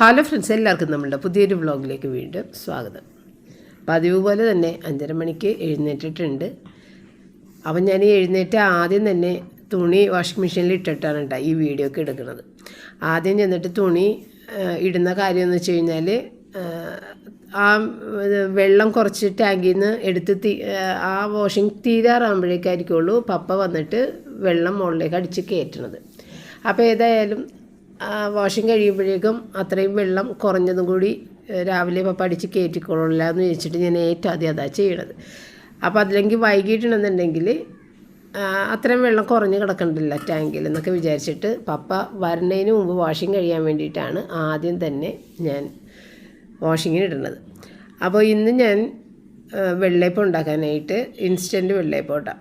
Hello friends എല്ലാവർക്കും നമ്മളുടെ പുതിയൊരു വ്ളോഗിലേക്ക് വീണ്ടും സ്വാഗതം. പതിവ് പോലെ തന്നെ അഞ്ചര മണിക്ക് എഴുന്നേറ്റിട്ടുണ്ട്. അപ്പം ഞാൻ എഴുന്നേറ്റ് ആദ്യം തന്നെ തുണി വാഷിംഗ് മെഷീനിൽ ഇട്ടിട്ടാണ് കേട്ടോ ഈ വീഡിയോ ഒക്കെ എടുക്കുന്നത്. ആദ്യം ചെന്നിട്ട് തുണി ഇടുന്ന കാര്യം എന്ന് വെച്ച് കഴിഞ്ഞാൽ ആ വെള്ളം കുറച്ച് ടാങ്കിൽ നിന്ന് എടുത്ത് ആ വാഷിംഗ് തീരാറാകുമ്പോഴേക്കായിരിക്കുള്ളൂ പപ്പ വന്നിട്ട് വെള്ളം മുകളിലേക്ക് അടിച്ച് കയറ്റണത്. അപ്പോൾ ഏതായാലും വാഷിംഗ് കഴിയുമ്പോഴേക്കും അത്രയും വെള്ളം കുറഞ്ഞതും കൂടി രാവിലെ പപ്പ അടിച്ച് കയറ്റിക്കൊള്ളില്ല എന്ന് വെച്ചിട്ട് ഞാൻ ഏറ്റവും ആദ്യം അതാ ചെയ്യണത്. അപ്പോൾ അതിലെങ്കിൽ വൈകിട്ടുണ്ടെന്നുണ്ടെങ്കിൽ അത്രയും വെള്ളം കുറഞ്ഞ് കിടക്കണ്ടില്ല ടാങ്കിൽ എന്നൊക്കെ വിചാരിച്ചിട്ട് പപ്പ വരുന്നതിന് മുമ്പ് വാഷിംഗ് കഴിയാൻ വേണ്ടിയിട്ടാണ് ആദ്യം തന്നെ ഞാൻ വാഷിങ്ങിന് ഇടുന്നത്. അപ്പോൾ ഇന്ന് ഞാൻ വെള്ളയപ്പം ഉണ്ടാക്കാനായിട്ട് ഇൻസ്റ്റന്റ് വെള്ളയപ്പം ഇട്ടാം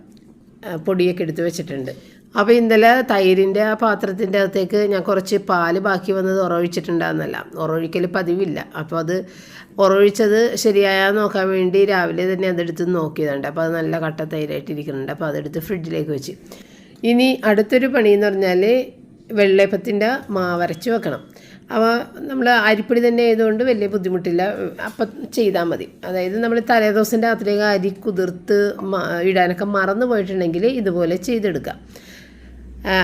പൊടിയൊക്കെ എടുത്ത് വെച്ചിട്ടുണ്ട്. അപ്പോൾ ഇന്നലെ തൈരിന്റെ ആ പാത്രത്തിന്റെ അകത്തേക്ക് ഞാൻ കുറച്ച് പാൽ ബാക്കി വന്നത് ഉറവിച്ചിട്ടുണ്ടായിരുന്നല്ല. ഉറവിക്കൽ പതിവില്ല. അപ്പോൾ അത് ഉറവിച്ചത് ശരിയായാൽ നോക്കാൻ വേണ്ടി രാവിലെ തന്നെ അതെടുത്ത് നോക്കിയതുണ്ട് അപ്പോൾ അത് നല്ല കട്ട തൈരായിട്ട് ഇരിക്കുന്നുണ്ട്. അപ്പോൾ അതെടുത്ത് ഫ്രിഡ്ജിലേക്ക് വെച്ച്. ഇനി അടുത്തൊരു പണി എന്ന് പറഞ്ഞാൽ വെള്ളയപ്പത്തിന്റെ മാവരച്ച് വെക്കണം. അപ്പോൾ നമ്മൾ അരിപ്പൊടി തന്നെ ആയതുകൊണ്ട് വലിയ ബുദ്ധിമുട്ടില്ല. അപ്പം ചെയ്താൽ മതി. അതായത് നമ്മൾ തലേദിവസം രാത്രിയൊക്കെ അരി കുതിർത്ത് ഇടാനൊക്കെ മറന്നു പോയിട്ടുണ്ടെങ്കിൽ ഇതുപോലെ ചെയ്തെടുക്കാം.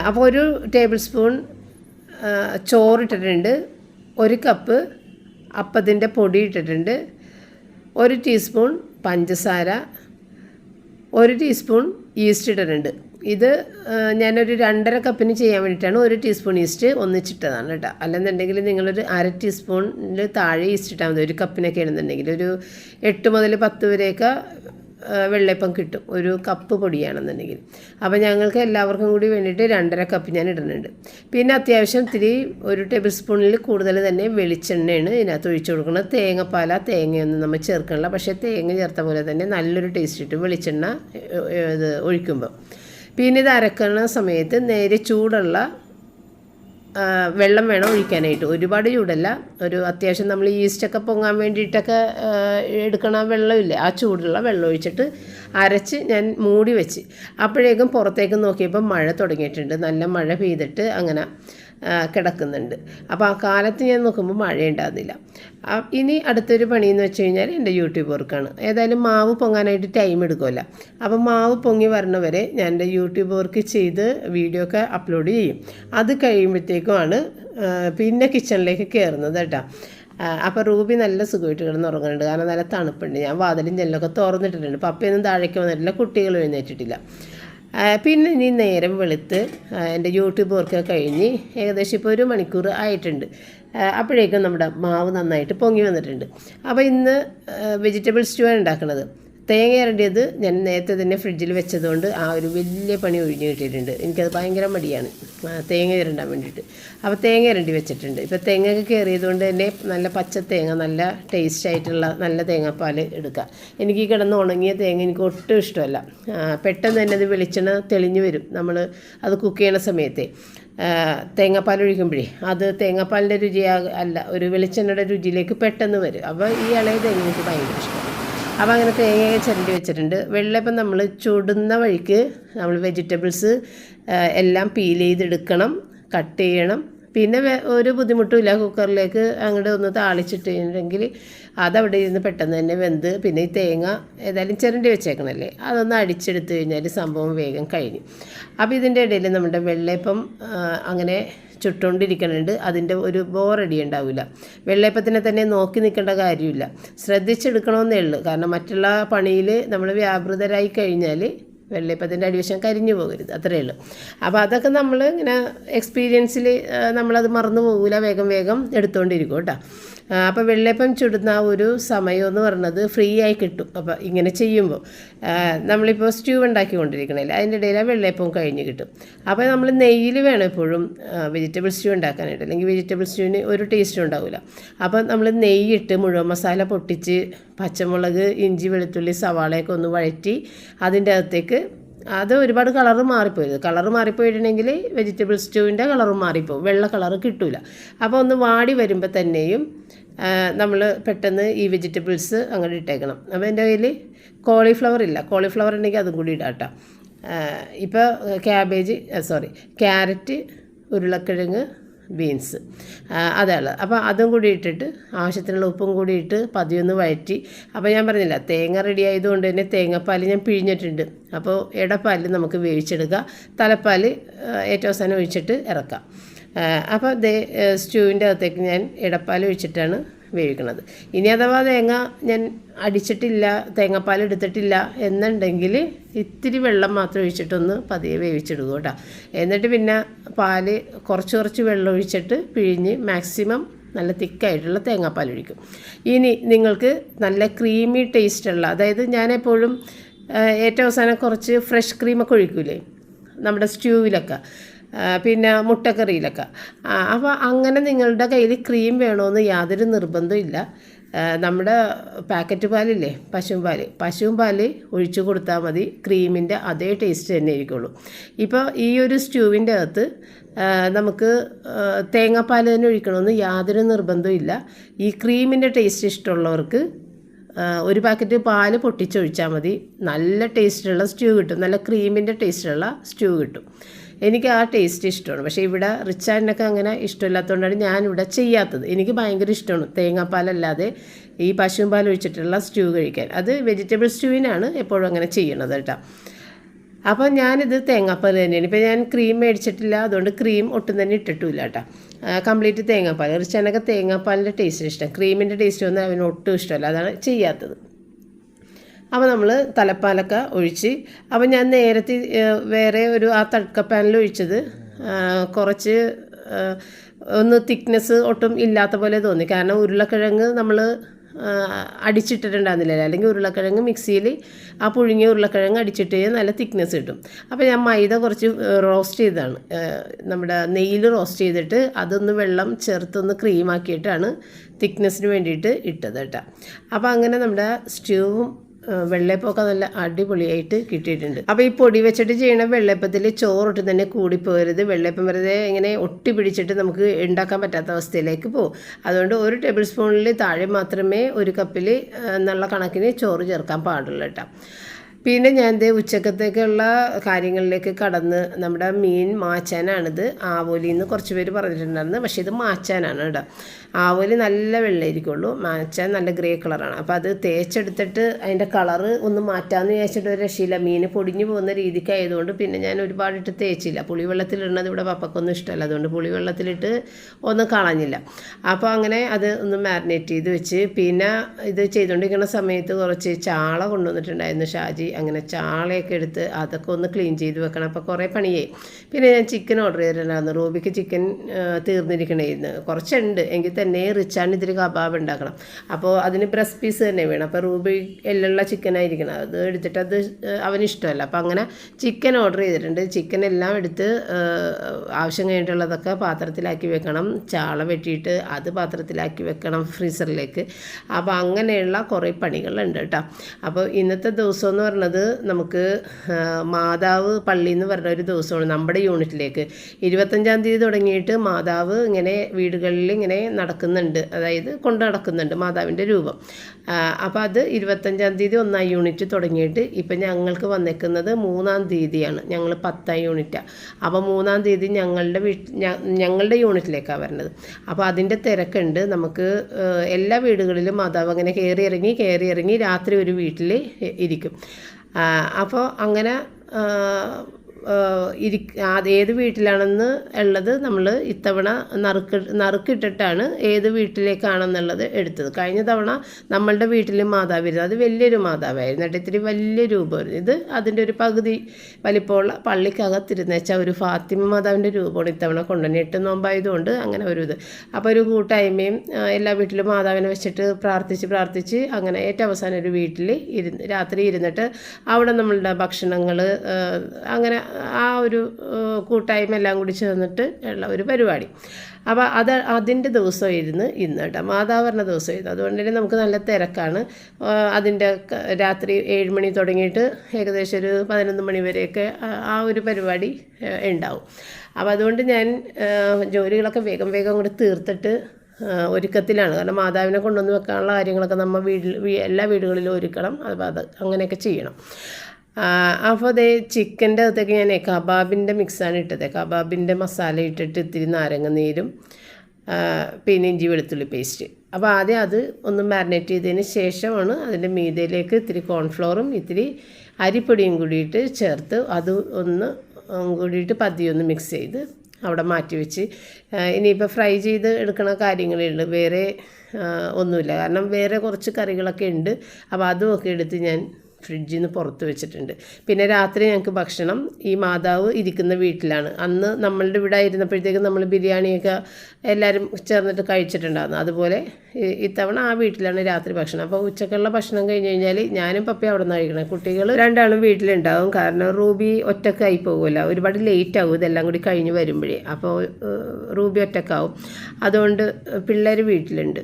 അപ്പോൾ ഒരു ടേബിൾ സ്പൂൺ ചോറ് ചോറിട്ടിട്ടുണ്ട് ഒരു കപ്പ് അപ്പത്തിന്റെ പൊടി ഇട്ടിട്ടുണ്ട്. ഒരു ടീസ്പൂൺ പഞ്ചസാര. ഒരു ടീസ്പൂൺ ഈസ്റ്റ് ഇട്ടിട്ടുണ്ട്. ഇത് ഞാനൊരു രണ്ടര കപ്പിന് ചെയ്യാൻ വേണ്ടിയിട്ടാണ് ഒരു ടീസ്പൂൺ ഈസ്റ്റ് ഒന്നിച്ചിട്ടതാണ് കേട്ടോ. അല്ലെന്നുണ്ടെങ്കിൽ നിങ്ങളൊരു അര ടീസ്പൂണിൽ താഴെ ഈസ്റ്റ് ഇട്ടാൽ മതി. ഒരു കപ്പിനൊക്കെ ആണെന്നുണ്ടെങ്കിൽ. ഒരു എട്ട് മുതൽ പത്ത് വരെയൊക്കെ വെള്ളയപ്പം കിട്ടും. ഒരു കപ്പ് പൊടിയാണെന്നുണ്ടെങ്കിൽ. അപ്പോൾ ഞങ്ങൾക്ക് എല്ലാവർക്കും കൂടി വേണ്ടിയിട്ട് രണ്ടര കപ്പ് ഞാൻ ഇടുന്നുണ്ട്. പിന്നെ അത്യാവശ്യം ഇത്തിരി ഒരു ടേബിൾ സ്പൂണിൽ കൂടുതൽ തന്നെ വെളിച്ചെണ്ണയാണ് ഇതിനകത്ത് ഒഴിച്ചു കൊടുക്കുന്നത്. തേങ്ങപ്പാല തേങ്ങയൊന്നും നമ്മൾ ചേർക്കണില്ല. പക്ഷേ തേങ്ങ ചേർത്ത പോലെ തന്നെ നല്ലൊരു ടേസ്റ്റ് കിട്ടും വെളിച്ചെണ്ണ ഇത് ഒഴിക്കുമ്പോൾ പിന്നെ ഇത് അരക്കുന്ന സമയത്ത് നേരെ ചൂടുള്ള വെള്ളം വേണം ഒഴിക്കാനായിട്ട്. ഒരുപാട് ചൂടല്ല. ഒരു അത്യാവശ്യം നമ്മൾ ഈസ്റ്റൊക്കെ പൊങ്ങാൻ വേണ്ടിയിട്ടൊക്കെ എടുക്കണ വെള്ളമില്ലേ ആ ചൂടുള്ള വെള്ളം ഒഴിച്ചിട്ട് അരച്ച് ഞാൻ മൂടി വെച്ച്. അപ്പോഴേക്കും പുറത്തേക്ക് നോക്കിയപ്പോൾ മഴ തുടങ്ങിയിട്ടുണ്ട്. നല്ല മഴ പെയ്തിട്ട് അങ്ങനെ കിടക്കുന്നുണ്ട്. അപ്പോൾ ആ കാലത്ത് ഞാൻ നോക്കുമ്പോൾ മഴ ഉണ്ടാകുന്നില്ല ഇനി അടുത്തൊരു പണി എന്ന് വെച്ച് കഴിഞ്ഞാൽ എന്റെ യൂട്യൂബ് വർക്കാണ്. ഏതായാലും മാവ് പൊങ്ങാനായിട്ട് ടൈം എടുക്കുമല്ല അപ്പോൾ മാവ് പൊങ്ങി വരണവരെ ഞാൻ എന്റെ യൂട്യൂബ് വർക്ക് ചെയ്ത് വീഡിയോ ഒക്കെ അപ്ലോഡ് ചെയ്യും. അത് കഴിയുമ്പോഴത്തേക്കുമാണ് പിന്നെ കിച്ചണിലേക്ക് കയറുന്നത് കേട്ടോ. അപ്പോൾ റൂബി നല്ല സുഖമായിട്ട് കിടന്ന് ഉറങ്ങുന്നുണ്ട്. കാരണം നല്ല തണുപ്പുണ്ട്. ഞാൻ വാതിലും ജനലൊക്കെ തുറന്നിട്ടിട്ടുണ്ട്. പപ്പയൊന്നും താഴേക്ക് വന്നിട്ടില്ല. കുട്ടികൾ എഴുന്നേറ്റിട്ടില്ല. പിന്നെ ഇനി നേരം വെളുത്ത് എന്റെ യൂട്യൂബ് വർക്ക് കഴിഞ്ഞ് ഏകദേശം ഇപ്പോൾ ഒരു മണിക്കൂർ ആയിട്ടുണ്ട്. അപ്പോഴേക്കും നമ്മുടെ മാവ് നന്നായിട്ട് പൊങ്ങി വന്നിട്ടുണ്ട്. അപ്പോൾ ഇന്ന് വെജിറ്റബിൾ സ്റ്റൂ ഉണ്ടാക്കുന്നത്. തേങ്ങ ഇരണ്ടിയത് ഞാൻ നേരത്തെ തന്നെ ഫ്രിഡ്ജിൽ വെച്ചതുകൊണ്ട് ആ ഒരു വലിയ പണി ഒഴിഞ്ഞു കിട്ടിയിട്ടുണ്ട്. എനിക്കത് ഭയങ്കര മടിയാണ്. തേങ്ങ ഇരണ്ടാൻ വേണ്ടിയിട്ട്. അപ്പോൾ തേങ്ങ ഇരണ്ടി വെച്ചിട്ടുണ്ട്. ഇപ്പോൾ തേങ്ങയൊക്കെ കയറിയതുകൊണ്ട് തന്നെ നല്ല പച്ച തേങ്ങ നല്ല ടേസ്റ്റ് ആയിട്ടുള്ള നല്ല തേങ്ങാപ്പാൽ എടുക്കുക എനിക്ക് ഈ കിടന്ന് ഉണങ്ങിയ തേങ്ങ എനിക്ക് ഒട്ടും ഇഷ്ടമല്ല. പെട്ടെന്ന് തന്നെ അത് വെളിച്ചെണ്ണ തെളിഞ്ഞു വരും. നമ്മൾ അത് കുക്ക് ചെയ്യണ സമയത്തെ. തേങ്ങാപ്പാൽ ഒഴിക്കുമ്പോഴേ അത് തേങ്ങാപ്പാലിന്റെ രുചി അല്ല ഒരു വെളിച്ചെണ്ണയുടെ രുചിയിലേക്ക് പെട്ടെന്ന് വരും. അപ്പോൾ ഈ ഇളയ തേങ്ങ എനിക്ക് ഭയങ്കര ഇഷ്ടമാണ്. അപ്പോൾ അങ്ങനെ തേങ്ങയൊക്കെ ചിരണ്ടി വെച്ചിട്ടുണ്ട്. വെള്ളയപ്പം നമ്മൾ ചുടുന്ന വഴിക്ക് നമ്മൾ വെജിറ്റബിൾസ് എല്ലാം പീൽ ചെയ്തെടുക്കണം കട്ട് ചെയ്യണം. പിന്നെ ഒരു ബുദ്ധിമുട്ടുമില്ല കുക്കറിലേക്ക് അങ്ങോട്ട് ഒന്ന് താളിച്ചിട്ട് താളിച്ചിട്ടുണ്ടെങ്കിൽ അതവിടെ ഇരുന്ന് പെട്ടെന്ന് തന്നെ വെന്ത് പിന്നെ ഈ തേങ്ങ ഏതായാലും ചിരണ്ടി വെച്ചേക്കണല്ലേ? അതൊന്ന് അടിച്ചെടുത്ത് കഴിഞ്ഞാൽ സംഭവം വേഗം കഴിഞ്ഞു. അപ്പോൾ ഇതിന്റെ ഇടയിൽ നമ്മുടെ വെള്ളയപ്പം അങ്ങനെ ചുട്ടുകൊണ്ടിരിക്കുന്നുണ്ട് അതിന്റെ ഒരു ബോറടി ഉണ്ടാവില്ല. വെള്ളയപ്പത്തിനെ തന്നെ നോക്കി നിൽക്കേണ്ട കാര്യമില്ല. ശ്രദ്ധിച്ചെടുക്കണമെന്നേ ഉള്ളൂ കാരണം മറ്റുള്ള പണിയിൽ നമ്മൾ വ്യാപൃതരായി കഴിഞ്ഞാൽ വെള്ളയപ്പത്തിന്റെ അടിവശം കരിഞ്ഞു പോകരുത്. അത്രയേ ഉള്ളൂ. അപ്പോൾ അതൊക്കെ നമ്മൾ ഇങ്ങനെ എക്സ്പീരിയൻസിൽ നമ്മളത് മറന്നു പോകില്ല വേഗം വേഗം എടുത്തുകൊണ്ടിരിക്കും കേട്ടോ. അപ്പോൾ വെള്ളയപ്പം ചുടുന്ന ആ ഒരു സമയം എന്ന് പറയുന്നത് ഫ്രീ ആയി കിട്ടും. അപ്പോൾ ഇങ്ങനെ ചെയ്യുമ്പോൾ നമ്മളിപ്പോൾ സ്റ്റ്യൂ ഉണ്ടാക്കിക്കൊണ്ടിരിക്കണല്ലേ അതിന്റെ ഇടയിൽ ആ വെള്ളയപ്പം കഴിഞ്ഞ് കിട്ടും. അപ്പോൾ നമ്മൾ നെയ്യിൽ വേണം എപ്പോഴും വെജിറ്റബിൾ സ്റ്റ്യൂ ഉണ്ടാക്കാനായിട്ട്. അല്ലെങ്കിൽ വെജിറ്റബിൾ സ്റ്റ്യൂവിന് ഒരു ടേസ്റ്റും ഉണ്ടാവില്ല അപ്പോൾ നമ്മൾ നെയ്യിട്ട് മുഴുവൻ മസാല പൊട്ടിച്ച് പച്ചമുളക് ഇഞ്ചി വെളുത്തുള്ളി സവാളയൊക്കെ ഒന്ന് വഴറ്റി അതിന്റെ അകത്തേക്ക് അത് ഒരുപാട് കളറ് മാറിപ്പോയത്. കളറ് മാറിപ്പോയിട്ടുണ്ടെങ്കിൽ വെജിറ്റബിൾ സ്റ്റൂവിന്റെ കളറും മാറിപ്പോവും. വെള്ള കളറ് കിട്ടില്ല അപ്പോൾ ഒന്ന് വാടി വരുമ്പോൾ തന്നെയും നമ്മൾ പെട്ടെന്ന് ഈ വെജിറ്റബിൾസ് അങ്ങോട്ട് ഇട്ടേക്കണം. അപ്പോൾ എന്റെ കയ്യിൽ കോളിഫ്ലവർ ഇല്ല. കോളിഫ്ലവർ ഉണ്ടെങ്കിൽ അതും കൂടി ഇടാം ഇപ്പോൾ ക്യാബേജ് സോറി ക്യാരറ്റ് ഉരുളക്കിഴങ്ങ് ബീൻസ് അതാണ് അപ്പോൾ അതും കൂടി ഇട്ടിട്ട് ആവശ്യത്തിനുള്ള ഉപ്പും കൂടി ഇട്ട് പതിയൊന്ന് വഴറ്റി. അപ്പോൾ ഞാൻ പറഞ്ഞില്ല തേങ്ങ റെഡി ആയതുകൊണ്ട് തന്നെ തേങ്ങാപ്പാൽ ഞാൻ പിഴിഞ്ഞിട്ടുണ്ട്. അപ്പോൾ ഇടപ്പാൽ നമുക്ക് വേവിച്ചെടുക്കുക തലപ്പാൽ ഏറ്റവും അവസാനം ഒഴിച്ചിട്ട് ഇറക്കാം. അപ്പോൾ ദേ സ്റ്റൂവിന്റെ അകത്തേക്ക് ഞാൻ ഇടപ്പാൽ ഒഴിച്ചിട്ടാണ് വേവിക്കുന്നത് ഇനി അഥവാ തേങ്ങ ഞാൻ അടിച്ചിട്ടില്ല തേങ്ങാപ്പാൽ എടുത്തിട്ടില്ല എന്നുണ്ടെങ്കിൽ ഇത്തിരി വെള്ളം മാത്രം ഒഴിച്ചിട്ടൊന്ന് പതിയെ വേവിച്ചിടുക കേട്ടോ. എന്നിട്ട് പിന്നെ പാൽ കുറച്ച് കുറച്ച് വെള്ളം ഒഴിച്ചിട്ട് പിഴിഞ്ഞ് മാക്സിമം നല്ല തിക്കായിട്ടുള്ള തേങ്ങാപ്പാൽ ഒഴിക്കും. ഇനി നിങ്ങൾക്ക് നല്ല ക്രീമി ടേസ്റ്റുള്ള അതായത് ഞാനെപ്പോഴും ഏറ്റവും അവസാനം കുറച്ച് ഫ്രഷ് ക്രീമൊക്കെ ഒഴിക്കൂലേ? നമ്മുടെ സ്റ്റ്യൂവിലൊക്കെ പിന്നെ മുട്ടക്കറിയിലൊക്കെ. അപ്പോൾ അങ്ങനെ നിങ്ങളുടെ കയ്യിൽ ക്രീം വേണമെന്ന് യാതൊരു നിർബന്ധമില്ല നമ്മുടെ പാക്കറ്റ് പാലില്ലേ? പശുവും പാൽ. പശുവും പാൽ ഒഴിച്ചു കൊടുത്താൽ മതി. ക്രീമിന്റെ അതേ ടേസ്റ്റ് തന്നെ ആയിരിക്കുള്ളൂ. ഇപ്പോൾ ഈ ഒരു സ്റ്റൂവിന്റെ അകത്ത് നമുക്ക് തേങ്ങാപ്പാൽ തന്നെ ഒഴിക്കണമെന്ന് യാതൊരു നിർബന്ധവും ഈ ക്രീമിന്റെ ടേസ്റ്റ് ഇഷ്ടമുള്ളവർക്ക് ഒരു പാക്കറ്റ് പാൽ പൊട്ടിച്ചൊഴിച്ചാൽ മതി. നല്ല ടേസ്റ്റുള്ള സ്റ്റ്യൂ കിട്ടും. നല്ല ക്രീമിന്റെ ടേസ്റ്റുള്ള സ്റ്റ്യൂ കിട്ടും. എനിക്ക് ആ ടേസ്റ്റ് ഇഷ്ടമാണ്. പക്ഷേ ഇവിടെ റിച്ചാനൊക്കെ അങ്ങനെ ഇഷ്ടമില്ലാത്തതുകൊണ്ടാണ് ഞാനിവിടെ ചെയ്യാത്തത്. എനിക്ക് ഭയങ്കര ഇഷ്ടമാണ് തേങ്ങാപ്പാലല്ലാതെ ഈ പശുവും പാൽ ഒഴിച്ചിട്ടുള്ള സ്റ്റൂ കഴിക്കാൻ. അത് വെജിറ്റബിൾ സ്റ്റ്യൂവിനാണ് എപ്പോഴും അങ്ങനെ ചെയ്യണത് കേട്ടോ. അപ്പോൾ ഞാനിത് തേങ്ങാപ്പാൽ തന്നെയാണ്. ഇപ്പോൾ ഞാൻ ക്രീം മേടിച്ചിട്ടില്ല. അതുകൊണ്ട് ക്രീം ഒട്ടും തന്നെ ഇട്ടിട്ടില്ല കേട്ടോ. കംപ്ലീറ്റ് തേങ്ങാപ്പാൽ. റിച്ചാനൊക്കെ തേങ്ങാപ്പാലിന്റെ ടേസ്റ്റ് ഇഷ്ടം. ക്രീമിന്റെ ടേസ്റ്റ് ഒന്നും അവന് ഒട്ടും ഇഷ്ടമല്ല. അതാണ് ചെയ്യാത്തത്. അപ്പോൾ നമ്മൾ തലപ്പാലൊക്കെ ഒഴിച്ച്. അപ്പോൾ ഞാൻ നേരത്തെ വേറെ ഒരു ആ തടുക്കപ്പാനിൽ ഒഴിച്ചത്. കുറച്ച് ഒന്ന് തിക്നെസ് ഒട്ടും ഇല്ലാത്ത പോലെ തോന്നി. കാരണം ഉരുളക്കിഴങ്ങ് നമ്മൾ അടിച്ചിട്ടിട്ടുണ്ടായിരുന്നില്ല അല്ലെങ്കിൽ ഉരുളക്കിഴങ്ങ് മിക്സിയിൽ ആ പുഴുങ്ങിയ ഉരുളക്കിഴങ്ങ് അടിച്ചിട്ട് നല്ല തിക്നെസ് കിട്ടും. അപ്പോൾ ഞാൻ മൈദ കുറച്ച് റോസ്റ്റ് ചെയ്തതാണ്. നമ്മുടെ നെയ്യിൽ റോസ്റ്റ് ചെയ്തിട്ട് അതൊന്ന് വെള്ളം ചേർത്തൊന്ന് ക്രീമാക്കിയിട്ടാണ് തിക്നെസ്സിന് വേണ്ടിയിട്ട് ഇട്ടത് കേട്ടോ. അപ്പോൾ അങ്ങനെ നമ്മുടെ സ്റ്റ്യൂവും വെള്ളയപ്പമൊക്കെ നല്ല അടിപൊളിയായിട്ട് കിട്ടിയിട്ടുണ്ട്. അപ്പോൾ ഈ പൊടി വെച്ചിട്ട് ചെയ്യണ വെള്ളയപ്പത്തിൽ ചോറിട്ട് തന്നെ കൂടിപ്പോരുത് വെള്ളയപ്പം വെറുതെ ഇങ്ങനെ ഒട്ടി പിടിച്ചിട്ട് നമുക്ക് ഉണ്ടാക്കാൻ പറ്റാത്ത അവസ്ഥയിലേക്ക് പോകും. അതുകൊണ്ട് ഒരു ടേബിൾ സ്പൂണിൽ താഴെ മാത്രമേ ഒരു കപ്പിൽ നല്ല കണക്കിന് ചോറ് ചേർക്കാൻ പാടുള്ളൂ കേട്ടോ. പിന്നെ ഞാൻ ദേ ഉച്ചക്കത്തേക്കുള്ള കാര്യങ്ങളിലേക്ക് കടന്ന് നമ്മുടെ മീൻ മാച്ചാനാണിത്. ആവോലിന്ന് കുറച്ച് പേര് പറഞ്ഞിട്ടുണ്ടായിരുന്നു. പക്ഷേ ഇത് മാച്ചാനാണ് കേട്ടോ. ആവോലി നല്ല വെള്ളമായിരിക്കുള്ളൂ മാച്ചാൻ നല്ല ഗ്രേ കളറാണ് അപ്പോൾ അത് തേച്ചെടുത്തിട്ട് അതിന്റെ കളറ് ഒന്ന് മാറ്റാമെന്ന് വിചാരിച്ചിട്ട് ഒരു രക്ഷയില്ല. മീൻ പൊടിഞ്ഞു പോകുന്ന രീതിക്ക് ആയതുകൊണ്ട് പിന്നെ ഞാൻ ഒരുപാട് ഇട്ട് തേച്ചില്ല പുളിവെള്ളത്തിലിടുന്നത് ഇവിടെ പപ്പക്കൊന്നും ഇഷ്ടമല്ല. അതുകൊണ്ട് പുളിവെള്ളത്തിലിട്ട് ഒന്നും കളഞ്ഞില്ല. അപ്പോൾ അങ്ങനെ അത് ഒന്ന് മാരിനേറ്റ് ചെയ്ത് വെച്ച് പിന്നെ ഇത് ചെയ്തുകൊണ്ടിരിക്കുന്ന സമയത്ത് കുറച്ച് ചാള കൊണ്ടുവന്നിട്ടുണ്ടായിരുന്നു ഷാജി. അങ്ങനെ ചാളയൊക്കെ എടുത്ത് അതൊക്കെ ഒന്ന് ക്ലീൻ ചെയ്ത് വെക്കണം. അപ്പോൾ കുറേ പണിയായി. പിന്നെ ഞാൻ ചിക്കൻ ഓർഡർ ചെയ്തിട്ടുണ്ടായിരുന്നു. റൂബിക്ക് ചിക്കൻ തീർന്നിരിക്കണമായിരുന്നു കുറച്ചുണ്ട്. എങ്കിൽ തന്നെ റിച്ചാണ് ഇതിൽ കബാബ് ഉണ്ടാക്കണം. അപ്പോൾ അതിന് ബ്രസ് പീസ് തന്നെ വേണം. അപ്പോൾ റൂബി എല്ലുള്ള ചിക്കൻ ആയിരിക്കണം. അത് എടുത്തിട്ട് അത് അവന് ഇഷ്ടമല്ല. അപ്പോൾ അങ്ങനെ ചിക്കൻ ഓർഡർ ചെയ്തിട്ടുണ്ട്. ചിക്കൻ എല്ലാം എടുത്ത് ആവശ്യം കഴിഞ്ഞിട്ടുള്ളതൊക്കെ പാത്രത്തിലാക്കി വെക്കണം. ചാള വെട്ടിയിട്ട് അത് പാത്രത്തിലാക്കി വെക്കണം ഫ്രീസറിലേക്ക് അപ്പോൾ അങ്ങനെയുള്ള കുറേ പണികളുണ്ട് കേട്ടോ. അപ്പോൾ ഇന്നത്തെ ദിവസം എന്ന് പറഞ്ഞത് നമുക്ക് മാതാവ് പള്ളി എന്ന് പറഞ്ഞ ഒരു ദിവസമാണ് നമ്മുടെ യൂണിറ്റിലേക്ക് ഇരുപത്തഞ്ചാം തീയതി തുടങ്ങിയിട്ട് മാതാവ് ഇങ്ങനെ വീടുകളിൽ ഇങ്ങനെ നടക്കുന്നുണ്ട്. അതായത് കൊണ്ട് നടക്കുന്നുണ്ട് മാതാവിന്റെ രൂപം. അപ്പോൾ അത് ഇരുപത്തഞ്ചാം തീയതി ഒന്നാം യൂണിറ്റ് തുടങ്ങിയിട്ട് ഇപ്പം ഞങ്ങൾക്ക് വന്നേക്കുന്നത് മൂന്നാം തീയതിയാണ്. ഞങ്ങൾ പത്താം യൂണിറ്റാണ് അപ്പോൾ മൂന്നാം തീയതി ഞങ്ങളുടെ വീട്ടിൽ ഞങ്ങളുടെ യൂണിറ്റിലേക്കാണ് വരുന്നത് അപ്പോൾ അതിന്റെ തിരക്കുണ്ട്. നമുക്ക് എല്ലാ വീടുകളിലും മാതാവ് അങ്ങനെ കയറി ഇറങ്ങി കയറി ഇറങ്ങി രാത്രി ഒരു വീട്ടിൽ ഇരിക്കും. അപ്പോൾ അങ്ങനെ ഇരി ഏത് വീട്ടിലാണെന്ന് ഉള്ളത് നമ്മൾ ഇത്തവണ നറുക്ക് നറുക്കിട്ടിട്ടാണ് ഏത് വീട്ടിലേക്കാണെന്നുള്ളത് എടുത്തത്. കഴിഞ്ഞ തവണ നമ്മളുടെ വീട്ടിൽ മാതാവിരുന്നു. അത് വലിയൊരു മാതാവായിരുന്നു. എന്നിട്ട് ഇത്തിരി വലിയ രൂപമായിരുന്നു. ഇത് അതിന്റെ ഒരു പകുതി വലിപ്പമുള്ള പള്ളിക്കകത്തിരുന്നേച്ച ഒരു ഫാത്തിമ മാതാവിന്റെ രൂപമാണ് ഇത്തവണ കൊണ്ടുവന്നെ എട്ട് നോമ്പായതുകൊണ്ട് അങ്ങനെ ഒരു ഇത്. അപ്പോൾ ഒരു കൂട്ടായ്മയും എല്ലാ വീട്ടിലും മാതാവിനെ വെച്ചിട്ട് പ്രാർത്ഥിച്ച് പ്രാർത്ഥിച്ച് അങ്ങനെ ഏറ്റവും അവസാനം ഒരു വീട്ടിൽ ഇരുന്ന് രാത്രി ഇരുന്നിട്ട് അവിടെ നമ്മളുടെ ഭക്ഷണങ്ങൾ അങ്ങനെ ആ ഒരു കൂട്ടായ്മ എല്ലാം കൂടി ചേർന്നിട്ട് ഉള്ള ഒരു പരിപാടി. അപ്പോൾ അത് അതിന്റെ ദിവസമായിരുന്നു ഇന്ന് കേട്ടോ മാതാവരണ ദിവസമായിരുന്നു അതുകൊണ്ട് തന്നെ നമുക്ക് നല്ല തിരക്കാണ്. അതിന്റെ രാത്രി ഏഴ് മണി തുടങ്ങിയിട്ട് ഏകദേശം ഒരു പതിനൊന്ന് മണി വരെയൊക്കെ ആ ഒരു പരിപാടി ഉണ്ടാവും. അപ്പോൾ അതുകൊണ്ട് ഞാൻ ജോലികളൊക്കെ വേഗം വേഗം കൂടി തീർത്തിട്ട് ഒരുക്കത്തിലാണ്. കാരണം മാതാവിനെ കൊണ്ടുവന്ന് വെക്കാനുള്ള കാര്യങ്ങളൊക്കെ നമ്മൾ വീട്ടിൽ എല്ലാ വീടുകളിലും ഒരുക്കണം. അപ്പോൾ അത് അങ്ങനെയൊക്കെ ചെയ്യണം. അപ്പോൾ അതേ ചിക്കന്റെ അകത്തേക്ക് ഞാൻ കബാബിന്റെ മിക്സാണ് ഇട്ടത്. കബാബിന്റെ മസാല ഇട്ടിട്ട് ഇത്തിരി നാരങ്ങ നീരും പിന്നെ ഇഞ്ചി വെളുത്തുള്ളി പേസ്റ്റ്. അപ്പോൾ ആദ്യം അത് ഒന്ന് മാരിനേറ്റ് ചെയ്തതിന് ശേഷമാണ് അതിന്റെ മീതയിലേക്ക് ഇത്തിരി കോൺഫ്ലോറും ഇത്തിരി അരിപ്പൊടിയും കൂടിയിട്ട് ചേർത്ത് അത് ഒന്ന് കൂടിയിട്ട് പതിയൊന്ന് മിക്സ് ചെയ്ത് അവിടെ മാറ്റി വെച്ച്. ഇനിയിപ്പോൾ ഫ്രൈ ചെയ്ത് എടുക്കുന്ന കാര്യങ്ങളേ ഉള്ളൂ വേറെ ഒന്നുമില്ല. കാരണം വേറെ കുറച്ച് കറികളൊക്കെ ഉണ്ട്. അപ്പോൾ അതും ഒക്കെ എടുത്ത് ഞാൻ ഫ്രിഡ്ജിൽ നിന്ന് പുറത്ത് വെച്ചിട്ടുണ്ട്. പിന്നെ രാത്രി ഞങ്ങൾക്ക് ഭക്ഷണം ഈ മാതാവ് ഇരിക്കുന്ന വീട്ടിലാണ്. അന്ന് നമ്മളുടെ ഇവിടെ ഇരുന്നപ്പോഴത്തേക്കും നമ്മൾ ബിരിയാണിയൊക്കെ എല്ലാവരും ചേർന്നിട്ട് കഴിച്ചിട്ടുണ്ടായിരുന്നു. അതുപോലെ ഇത്തവണ ആ വീട്ടിലാണ് രാത്രി ഭക്ഷണം. അപ്പോൾ ഉച്ചക്കുള്ള ഭക്ഷണം കഴിഞ്ഞ് കഴിഞ്ഞാൽ ഞാനും പപ്പയും അവിടെ നിന്ന് കഴിക്കണം. കുട്ടികൾ രണ്ടാളും വീട്ടിലുണ്ടാവും. കാരണം റൂബി ഒറ്റക്കായി പോകുമല്ലോ ഒരുപാട് ലേറ്റ് ആവും ഇതെല്ലാം കൂടി കഴിഞ്ഞ് വരുമ്പോഴേ. അപ്പോൾ റൂബി ഒറ്റക്കാവും. അതുകൊണ്ട് പിള്ളേർ വീട്ടിലുണ്ട്.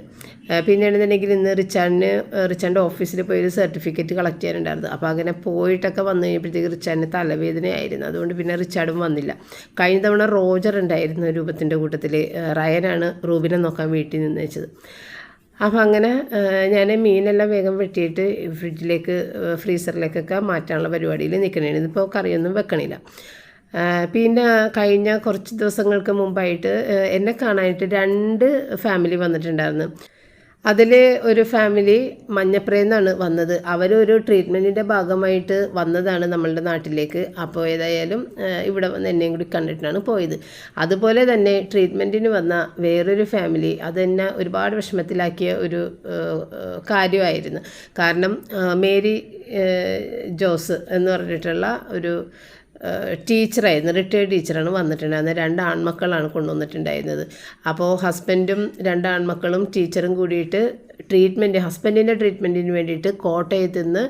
പിന്നെയാണെന്നുണ്ടെങ്കിൽ ഇന്ന് റിച്ചാണിന് റിച്ചാന്റെ ഓഫീസിൽ പോയി ഒരു സർട്ടിഫിക്കറ്റ് കളക്ട് ചെയ്യാനുണ്ടായിരുന്നു. അപ്പോൾ അങ്ങനെ പോയിട്ടൊക്കെ വന്നു കഴിഞ്ഞപ്പോഴത്തേക്ക് റിച്ചാന്റെ തലവേദനയായിരുന്നു. അതുകൊണ്ട് പിന്നെ റിച്ചാർഡും വന്നില്ല. കഴിഞ്ഞ തവണ റോജർ ഉണ്ടായിരുന്നു രൂപത്തിന്റെ കൂട്ടത്തിൽ. റയനാണ് റൂബിനെ നോക്കാൻ വീട്ടിൽ നിന്ന് വെച്ചത്. അപ്പോൾ അങ്ങനെ ഞാൻ മീനെല്ലാം വേഗം വെട്ടിയിട്ട് ഫ്രിഡ്ജിലേക്ക് ഫ്രീസറിലേക്കൊക്കെ മാറ്റാനുള്ള പരിപാടിയിൽ നിൽക്കണേ ഇതിപ്പോൾ കറിയൊന്നും വെക്കണില്ല. പിന്നെ കഴിഞ്ഞ കുറച്ച് ദിവസങ്ങൾക്ക് മുമ്പായിട്ട് എന്നെ കാണാനായിട്ട് രണ്ട് ഫാമിലി വന്നിട്ടുണ്ടായിരുന്നു. അതിൽ ഒരു ഫാമിലി മഞ്ഞപ്രയെന്നാണ് വന്നത്. അവരൊരു ട്രീറ്റ്മെന്റിന്റെ ഭാഗമായിട്ട് വന്നതാണ് നമ്മളുടെ നാട്ടിലേക്ക്. അപ്പോൾ ഏതായാലും ഇവിടെ വന്ന് എന്നെയും കൂടി കണ്ടിട്ടാണ് പോയത്. അതുപോലെ തന്നെ ട്രീറ്റ്മെന്റിന് വന്ന വേറൊരു ഫാമിലി അതെന്നെ ഒരുപാട് വിഷമത്തിലാക്കിയ ഒരു കാര്യമായിരുന്നു. കാരണം മേരി ജോസ് എന്ന് പറഞ്ഞിട്ടുള്ള ഒരു ടീച്ചറായിരുന്നു. റിട്ടയർഡ് ടീച്ചറാണ് വന്നിട്ടുണ്ടായിരുന്നത്. രണ്ട് ആൺമക്കളാണ് കൊണ്ടുവന്നിട്ടുണ്ടായിരുന്നത്. അപ്പോൾ ഹസ്ബൻഡും രണ്ട് ആൺമക്കളും ടീച്ചറും കൂടിയിട്ട് ട്രീറ്റ്മെന്റ് ഹസ്ബൻഡിന്റെ ട്രീറ്റ്മെന്റിന് വേണ്ടിയിട്ട് കോട്ടയത്ത് നിന്ന്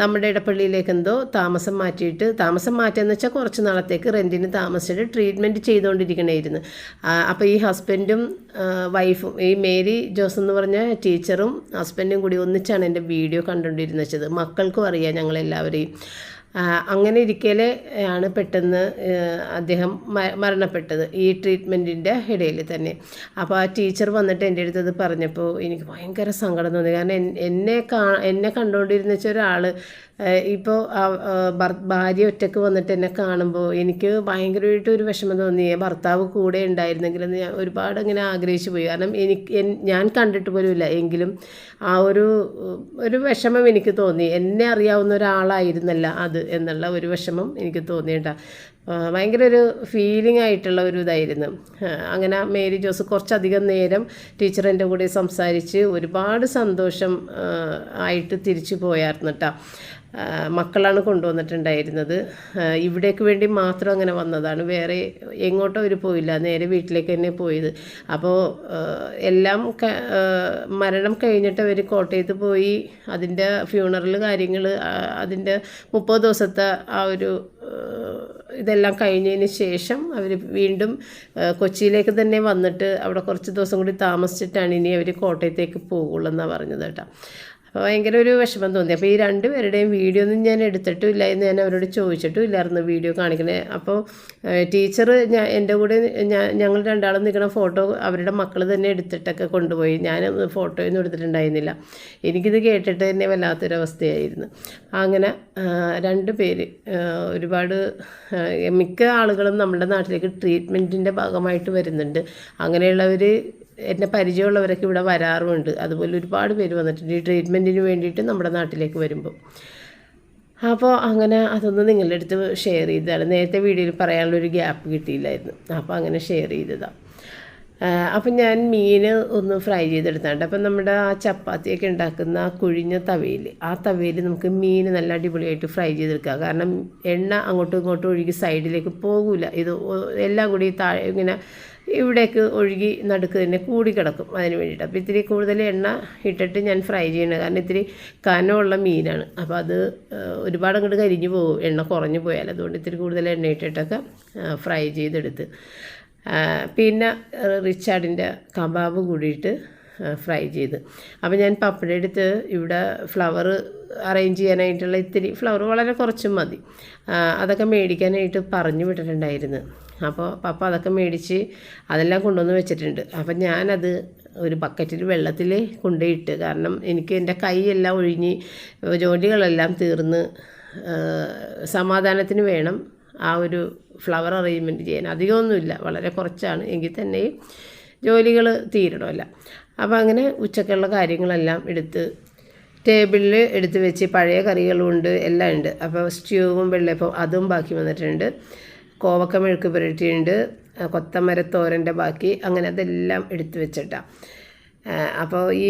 നമ്മുടെ ഇടപ്പള്ളിയിലേക്ക് എന്തോ താമസം മാറ്റിയിട്ട് താമസം മാറ്റുകയെന്ന് വെച്ചാൽ കുറച്ച് നാളത്തേക്ക് റെന്റിന് താമസിച്ചിട്ട് ട്രീറ്റ്മെന്റ് ചെയ്തുകൊണ്ടിരിക്കണമായിരുന്നു അപ്പോൾ ഈ ഹസ്ബൻഡും വൈഫും ഈ മേരി ജോസ് എന്ന് പറഞ്ഞ ടീച്ചറും ഹസ്ബൻഡും കൂടി ഒന്നിച്ചാണ് എന്റെ വീഡിയോ കണ്ടുകൊണ്ടിരുന്നത് മക്കൾക്കും അറിയാം ഞങ്ങളെല്ലാവരെയും. അങ്ങനെ ഇരിക്കലെ ആണ് പെട്ടെന്ന് അദ്ദേഹം മരണപ്പെട്ടത് ഈ ട്രീറ്റ്മെന്റിന്റെ ഇടയിൽ തന്നെ. അപ്പോൾ ആ ടീച്ചർ വന്നിട്ട് എന്റെ അടുത്തത് പറഞ്ഞപ്പോൾ എനിക്ക് ഭയങ്കര സങ്കടം തോന്നി. കാരണം എന്നെ കാ എന്നെ കണ്ടുകൊണ്ടിരുന്ന ഒരാൾ ഇപ്പോൾ ഭാര്യ ഒറ്റയ്ക്ക് വന്നിട്ട് എന്നെ കാണുമ്പോൾ എനിക്ക് ഭയങ്കരമായിട്ട് ഒരു വിഷമം തോന്നി. ഭർത്താവ് കൂടെ ഉണ്ടായിരുന്നെങ്കിലെന്ന് ഞാൻ ഒരുപാട് അങ്ങനെ ആഗ്രഹിച്ചു പോയി. കാരണം എനിക്ക് ഞാൻ കണ്ടിട്ട് പോലുമില്ല എങ്കിലും ആ ഒരു ഒരു വിഷമം എനിക്ക് തോന്നി. എന്നെ അറിയാവുന്ന ഒരാളായിരുന്നല്ല അത് എന്നുള്ള ഒരു വിഷമം എനിക്ക് തോന്നിയിട്ടാ. ഭയങ്കര ഒരു ഫീലിംഗ് ആയിട്ടുള്ള ഒരു ഇതായിരുന്നു. അങ്ങനെ മേരി ജോസ് കുറച്ചധികം നേരം ടീച്ചർ എന്റെ കൂടെ സംസാരിച്ച് ഒരുപാട് സന്തോഷം ആയിട്ട് തിരിച്ചു പോയായിരുന്നു കേട്ടോ മക്കളാണ് കൊണ്ടുവന്നിട്ടുണ്ടായിരുന്നത്. ഇവിടേക്ക് വേണ്ടി മാത്രം അങ്ങനെ വന്നതാണ്. വേറെ എങ്ങോട്ടും അവർ പോയില്ല. നേരെ വീട്ടിലേക്ക് തന്നെ പോയത്. അപ്പോൾ എല്ലാം മരണം കഴിഞ്ഞിട്ട് അവർ കോട്ടയത്ത് പോയി. അതിന്റെ ഫ്യൂണറൽ കാര്യങ്ങൾ അതിന്റെ മുപ്പത് ദിവസത്തെ ആ ഒരു ഇതെല്ലാം കഴിഞ്ഞതിന് ശേഷം അവർ വീണ്ടും കൊച്ചിയിലേക്ക് തന്നെ വന്നിട്ട് അവിടെ കുറച്ച് ദിവസം കൂടി താമസിച്ചിട്ടാണ് ഇനി അവർ കോട്ടയത്തേക്ക് പോകുള്ളൂ എന്നാണ് പറഞ്ഞത് കേട്ടോ. ഭയങ്കര ഒരു വിഷമം തോന്നി. അപ്പോൾ ഈ രണ്ടുപേരുടെയും വീഡിയോ ഒന്നും ഞാൻ എടുത്തിട്ടും ഇല്ല എന്ന് ഞാൻ അവരോട് ചോദിച്ചിട്ടും ഇല്ലായിരുന്നു വീഡിയോ കാണിക്കണേ അപ്പോൾ ടീച്ചർ ഞാൻ എന്റെ കൂടെ ഞങ്ങൾ രണ്ടാളും നിൽക്കുന്ന ഫോട്ടോ അവരുടെ മക്കൾ തന്നെ എടുത്തിട്ടൊക്കെ കൊണ്ടുപോയി. ഞാൻ ഫോട്ടോയൊന്നും എടുത്തിട്ടുണ്ടായിരുന്നില്ല. എനിക്കിത് കേട്ടിട്ട് തന്നെ വല്ലാത്തൊരവസ്ഥയായിരുന്നു. അങ്ങനെ രണ്ട് പേര് ഒരുപാട് മിക്ക ആളുകളും നമ്മുടെ നാട്ടിലേക്ക് ട്രീറ്റ്മെന്റിന്റെ ഭാഗമായിട്ട് വരുന്നുണ്ട്. അങ്ങനെയുള്ളവർ എന്നെ പരിചയമുള്ളവരൊക്കെ ഇവിടെ വരാറുമുണ്ട്. അതുപോലെ ഒരുപാട് പേര് വന്നിട്ടുണ്ട്. ഈ ട്രീറ്റ്മെന്റിന് വേണ്ടിയിട്ട് നമ്മുടെ നാട്ടിലേക്ക് വരുമ്പോൾ അപ്പോൾ അങ്ങനെ അതൊന്ന് നിങ്ങളുടെ അടുത്ത് ഷെയർ ചെയ്തതാണ്. നേരത്തെ വീഡിയോയിൽ പറയാനുള്ളൊരു ഗ്യാപ്പ് കിട്ടിയില്ലായിരുന്നു. അപ്പോൾ അങ്ങനെ ഷെയർ ചെയ്തതാണ് അപ്പം ഞാൻ മീൻ ഒന്ന് ഫ്രൈ ചെയ്തെടുത്താണ്ട്. അപ്പം നമ്മുടെ ആ ചപ്പാത്തിയൊക്കെ ഉണ്ടാക്കുന്ന കുഴിഞ്ഞ തവയിൽ ആ തവയിൽ നമുക്ക് മീൻ നല്ല അടിപൊളിയായിട്ട് ഫ്രൈ ചെയ്തെടുക്കുക. കാരണം എണ്ണ അങ്ങോട്ടും ഇങ്ങോട്ടും ഒഴുകി സൈഡിലേക്ക് പോകില്ല ഇത് എല്ലാം കൂടി താഴെ ഇങ്ങനെ ഇവിടേക്ക് ഒഴുകി നടുക്ക് തന്നെ കൂടി കിടക്കും. അതിന് വേണ്ടിയിട്ട്. അപ്പോൾ ഇത്തിരി കൂടുതൽ എണ്ണ ഇട്ടിട്ട് ഞാൻ ഫ്രൈ ചെയ്യണം കാരണം ഇത്തിരി കനമുള്ള മീനാണ്. അപ്പോൾ അത് ഒരുപാട് അങ്ങോട്ട് കരിഞ്ഞു പോകും. എണ്ണ കുറഞ്ഞു പോയാൽ. അതുകൊണ്ട് ഇത്തിരി കൂടുതൽ എണ്ണ ഇട്ടിട്ടൊക്കെ ഫ്രൈ ചെയ്തെടുത്ത്. പിന്നെ റിച്ചാർഡിന്റെ കബാബ് കൂടിയിട്ട് ഫ്രൈ ചെയ്ത്. അപ്പോൾ ഞാൻ പപ്പട എടുത്ത് ഇവിടെ ഫ്ലവർ അറേഞ്ച് ചെയ്യാനായിട്ടുള്ള ഇത്തിരി ഫ്ലവർ വളരെ കുറച്ചും മതി. അതൊക്കെ മേടിക്കാനായിട്ട് പറഞ്ഞു വിട്ടിട്ടുണ്ടായിരുന്നു. അപ്പോൾ പപ്പ അതൊക്കെ മേടിച്ച് അതെല്ലാം കൊണ്ടുവന്ന് വെച്ചിട്ടുണ്ട്. അപ്പം ഞാനത് ഒരു ബക്കറ്റിൽ വെള്ളത്തിൽ കൊണ്ടുപോയിട്ട് കാരണം എനിക്ക് എന്റെ കൈയെല്ലാം ഒഴിഞ്ഞ് ജോലികളെല്ലാം തീർന്ന് സമാധാനത്തിന് വേണം ആ ഒരു ഫ്ലവർ അറേഞ്ച്മെന്റ് ചെയ്യാൻ. അധികമൊന്നുമില്ല വളരെ കുറച്ചാണ്. എങ്കിൽ തന്നെയും ജോലികൾ തീരണമല്ല. അപ്പോൾ അങ്ങനെ ഉച്ചക്കുള്ള കാര്യങ്ങളെല്ലാം എടുത്ത് ടേബിളിൽ എടുത്ത് വെച്ച് പഴയ കറികളും ഉണ്ട് എല്ലാം ഉണ്ട്. അപ്പോൾ സ്റ്റ്യൂവും വെള്ളയപ്പം അതും ബാക്കി വന്നിട്ടുണ്ട്. കോവക്ക മെഴുക്ക് പുരട്ടിയുണ്ട് കൊത്തമരത്തോരന്റെ ബാക്കി അങ്ങനെ അതെല്ലാം എടുത്തു വെച്ചിട്ടാണ് അപ്പോൾ ഈ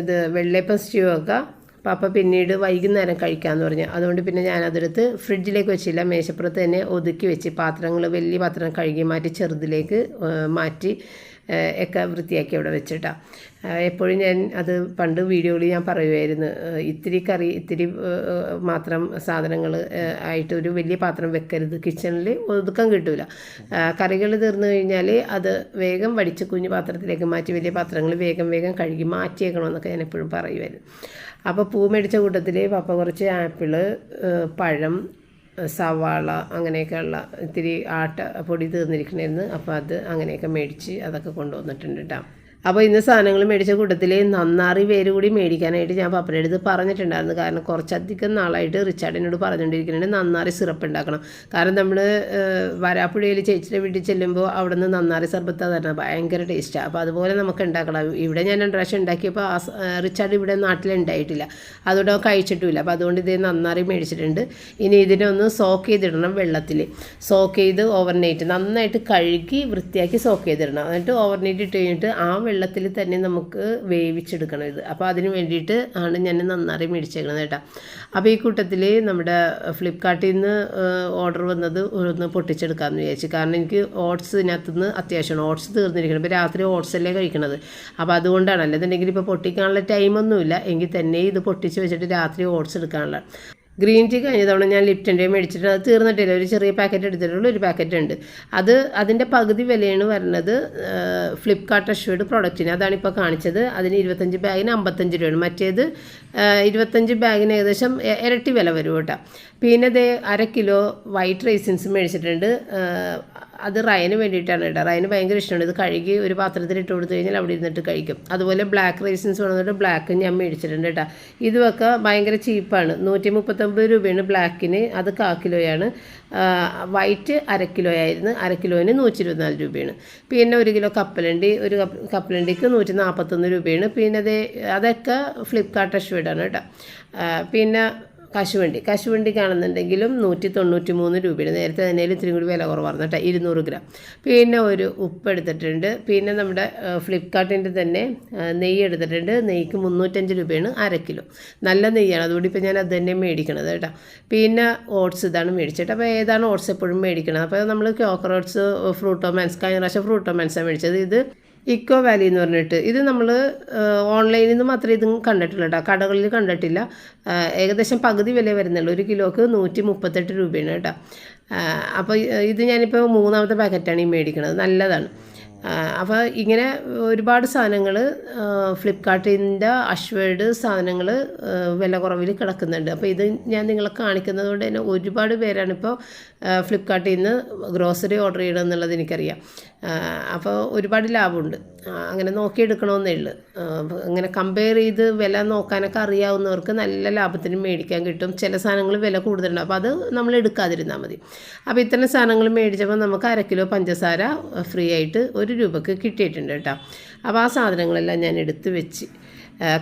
ഇത് വെള്ളയപ്പം സ്റ്റ്യൂ ഒക്കെ പാപ്പ പിന്നീട് വൈകുന്നേരം കഴിക്കാമെന്ന് പറഞ്ഞു. അതുകൊണ്ട് പിന്നെ ഞാനതെടുത്ത് ഫ്രിഡ്ജിലേക്ക് വെച്ചില്ല. മേശപ്പുറത്ത് തന്നെ ഒതുക്കി വെച്ച് പാത്രങ്ങൾ വലിയ പാത്രം കഴുകി മാറ്റി ചെറുതിലേക്ക് മാറ്റി ഒക്കെ വൃത്തിയാക്കി അവിടെ വെച്ചിട്ടാണ് എപ്പോഴും ഞാൻ അത് പണ്ട് വീഡിയോയിൽ ഞാൻ പറയുമായിരുന്നു ഇത്തിരി കറി ഇത്തിരി മാത്രം സാധനങ്ങൾ ആയിട്ട് ഒരു വലിയ പാത്രം വെക്കരുത്. കിച്ചണിൽ ഒതുക്കം കിട്ടില്ല കറികൾ തീർന്നു കഴിഞ്ഞാൽ അത് വേഗം വടിച്ച് കുഞ്ഞു പാത്രത്തിലേക്ക് മാറ്റി വലിയ പാത്രങ്ങൾ വേഗം വേഗം കഴുകി മാറ്റിയേക്കണമെന്നൊക്കെ ഞാൻ എപ്പോഴും പറയുമായിരുന്നു അപ്പോൾ പൂ മേടിച്ച കൂട്ടത്തിൽ പപ്പ കുറച്ച് ആപ്പിൾ പഴം സവാള അങ്ങനെയൊക്കെയുള്ള ഇത്തിരി ആട്ട പൊടി തീർന്നിരിക്കണമായിരുന്നു അപ്പോൾ അത് അങ്ങനെയൊക്കെ മേടിച്ച് അതൊക്കെ കൊണ്ടുവന്നിട്ടുണ്ട് കേട്ടോ അപ്പോൾ ഇന്ന് സാധനങ്ങൾ മേടിച്ച കൂട്ടത്തിൽ നന്നാറി പേര് കൂടി മേടിക്കാനായിട്ട് ഞാൻ പപ്പയുടെ അടുത്ത് പറഞ്ഞിട്ടുണ്ടായിരുന്നു. കാരണം കുറച്ചധികം നാളായിട്ട് റിച്ചാർഡിനോട് പറഞ്ഞുകൊണ്ടിരിക്കുന്നുണ്ട് നന്നാറി സിറപ്പ് ഉണ്ടാക്കണം. കാരണം നമ്മൾ വരാപ്പുഴയിൽ ചേച്ചിയുടെ വീട്ടിൽ ചെല്ലുമ്പോൾ അവിടെ നിന്ന് നന്നാറി സർബത്ത് തരണം ഭയങ്കര ടേസ്റ്റാണ് അപ്പോൾ അതുപോലെ നമുക്ക് ഉണ്ടാക്കണം. ഇവിടെ ഞാൻ രണ്ട് പ്രാവശ്യം ഉണ്ടാക്കിയപ്പോൾ ആ റിച്ചാർഡ് ഇവിടെ നാട്ടിൽ ഉണ്ടായിട്ടില്ല അതുകൊണ്ട് അവൻ കഴിച്ചിട്ടുമില്ല. അപ്പോൾ അതുകൊണ്ട് ഇത് നന്നാറി മേടിച്ചിട്ടുണ്ട്. ഇനി ഇതിനെ ഒന്ന് സോക്ക് ചെയ്തിടണം വെള്ളത്തിൽ സോക്ക് ചെയ്ത് ഓവർനൈറ്റ് നന്നായിട്ട് കഴുകി വൃത്തിയാക്കി സോക്ക് ചെയ്തിടണം. എന്നിട്ട് ഓവർനൈറ്റ് ഇട്ട് കഴിഞ്ഞിട്ട് ആ വെള്ളത്തിൽ തന്നെ നമുക്ക് വേവിച്ചെടുക്കണം ഇത്. അപ്പോൾ അതിന് വേണ്ടിയിട്ട് ആണ് ഞാൻ നന്നാറി മേടിച്ചേക്കണത് കേട്ടോ. അപ്പോൾ ഈ കൂട്ടത്തിൽ നമ്മുടെ ഫ്ലിപ്കാർട്ടിൽ നിന്ന് ഓർഡർ വന്നത് ഒന്ന് പൊട്ടിച്ചെടുക്കാമെന്ന് വിചാരിച്ചു. കാരണം എനിക്ക് ഓട്സ് ഇതിനകത്ത് നിന്ന് അത്യാവശ്യമാണ്. ഓട്സ് തീർന്നിരിക്കണം. ഇപ്പോൾ രാത്രി ഓട്സ് അല്ലേ കഴിക്കണത്. അപ്പോൾ അതുകൊണ്ടാണ്. അല്ലെന്നുണ്ടെങ്കിൽ ഇപ്പോൾ പൊട്ടിക്കാനുള്ള ടൈമൊന്നുമില്ല എങ്കിൽ തന്നെ ഇത് പൊട്ടിച്ച് വെച്ചിട്ട് രാത്രി ഓട്സ് എടുക്കാനുള്ള ഗ്രീൻ ടീ കഴിഞ്ഞ തവണ ഞാൻ ലിപ്റ്റന്റെ മേടിച്ചിട്ട് അത് തീർന്നിട്ടില്ല. ഒരു ചെറിയ പാക്കറ്റ് എടുത്തിട്ടുള്ളൂ ഒരു പാക്കറ്റ് ഉണ്ട് അത് അതിന്റെ പകുതി വിലയാണ് വരുന്നത് ഫ്ലിപ്കാർട്ട് അഷ്വേഡ് പ്രൊഡക്റ്റിന് അതാണ് ഇപ്പോൾ കാണിച്ചത്. അതിന് ഇരുപത്തഞ്ച് ബാഗിന് അമ്പത്തഞ്ച് രൂപയാണ്. മറ്റേത് ഇരുപത്തഞ്ച് ബാഗിന് ഏകദേശം ഇരട്ടി വില വരും കേട്ടോ. പിന്നെ ദേ അര കിലോ വൈറ്റ് റൈസിൻസ് മേടിച്ചിട്ടുണ്ട്. അത് റയന് വേണ്ടിയിട്ടാണ് കേട്ടോ. റയന് ഭയങ്കര ഇഷ്ടമാണ്. ഇത് കഴുകി ഒരു പാത്രത്തിൽ ഇട്ട് കൊടുത്തു കഴിഞ്ഞാൽ അവിടെ ഇരുന്നിട്ട് കഴിക്കും. അതുപോലെ ബ്ലാക്ക് റൈസിൻസ് പറഞ്ഞിട്ട് ബ്ലാക്ക് ഞാൻ മേടിച്ചിട്ടുണ്ട് കേട്ടോ. ഇതുമൊക്കെ ഭയങ്കര ചീപ്പാണ് നൂറ്റി മുപ്പത്തൊമ്പത് രൂപയാണ് ബ്ലാക്കിന് അത് കാ കിലോയാണ്. വൈറ്റ് അര കിലോ ആയിരുന്നു. അര കിലോന് നൂറ്റി ഇരുപത്തിനാല് രൂപയാണ്. പിന്നെ ഒരു കിലോ കപ്പലണ്ടി. ഒരു കപ്പ് കപ്പലണ്ടിക്ക് നൂറ്റി നാൽപ്പത്തൊന്ന് രൂപയാണ്. പിന്നെ അത് അതൊക്കെ ഫ്ലിപ്കാർട്ട് അഷ്വേഡാണ് കേട്ടോ. പിന്നെ കശുവണ്ടി. കശുവണ്ടിക്കാണെന്നുണ്ടെങ്കിലും നൂറ്റി തൊണ്ണൂറ്റി മൂന്ന് രൂപയാണ് നേരത്തെ തന്നെ ഇത്തിരി കൂടി വില കുറവായിരുന്നു കേട്ടോ ഇരുന്നൂറ് ഗ്രാം. പിന്നെ ഒരു ഉപ്പ് എടുത്തിട്ടുണ്ട്. പിന്നെ നമ്മുടെ ഫ്ലിപ്കാർട്ടിന്റെ തന്നെ നെയ്യ് എടുത്തിട്ടുണ്ട്. നെയ്ക്ക് മുന്നൂറ്റഞ്ച് രൂപയാണ് അര കിലോ. നല്ല നെയ്യാണ്. അതുകൊണ്ട് ഇപ്പോൾ ഞാൻ അത് തന്നെ മേടിക്കണത് കേട്ടോ. പിന്നെ ഓട്സ് ഇതാണ് മേടിച്ചത്. അപ്പോൾ ഏതാണ് ഓട്സ് എപ്പോഴും മേടിക്കണത്? അപ്പോൾ നമ്മൾ ക്യോക്കർ ഓട്സ് ഫ്രൂട്ടോമാൻസ് കഴിഞ്ഞ പ്രാവശ്യം ഫ്രൂട്ടോമാൻസാണ് മേടിച്ചത്. ഇത് ഇക്കോ വാലി എന്ന് പറഞ്ഞിട്ട്. ഇത് നമ്മൾ ഓൺലൈനിൽ നിന്ന് മാത്രമേ ഇതും കണ്ടിട്ടുള്ളൂ കേട്ടോ കടകളിൽ കണ്ടിട്ടില്ല. ഏകദേശം പകുതി വില വരുന്നുള്ളൂ. ഒരു കിലോക്ക് നൂറ്റി മുപ്പത്തെട്ട് രൂപയാണ് കേട്ടോ. അപ്പോൾ ഇത് ഞാനിപ്പോൾ മൂന്നാമത്തെ പാക്കറ്റാണ് ഈ മേടിക്കുന്നത് നല്ലതാണ്. അപ്പോൾ ഇങ്ങനെ ഒരുപാട് സാധനങ്ങൾ ഫ്ലിപ്കാർട്ടിന്റെ അഷ്വേഡ് സാധനങ്ങൾ വില കുറവിൽ കിടക്കുന്നുണ്ട്. അപ്പോൾ ഇത് ഞാൻ നിങ്ങളെ കാണിക്കുന്നത് കൊണ്ട് തന്നെ ഒരുപാട് പേരാണ് ഇപ്പോൾ ഫ്ലിപ്കാർട്ടിൽ നിന്ന് ഗ്രോസറി ഓർഡർ ചെയ്യണം എന്നുള്ളത് എനിക്കറിയാം. അപ്പോൾ ഒരുപാട് ലാഭമുണ്ട് അങ്ങനെ നോക്കിയെടുക്കണമെന്നേ ഉള്ളൂ. അങ്ങനെ കമ്പയർ ചെയ്ത് വില നോക്കാനൊക്കെ അറിയാവുന്നവർക്ക് നല്ല ലാഭത്തിന് മേടിക്കാൻ കിട്ടും. ചില സാധനങ്ങൾ വില കൂടുതലുണ്ട്. അപ്പോൾ അത് നമ്മൾ എടുക്കാതിരുന്നാൽ മതി. അപ്പോൾ ഇത്തരം സാധനങ്ങൾ മേടിച്ചപ്പോൾ നമുക്ക് അര കിലോ പഞ്ചസാര ഫ്രീ ആയിട്ട് ഒരു രൂപക്ക് കിട്ടിയിട്ടുണ്ട് കേട്ടോ. അപ്പോൾ ആ സാധനങ്ങളെല്ലാം ഞാൻ എടുത്ത് വെച്ച്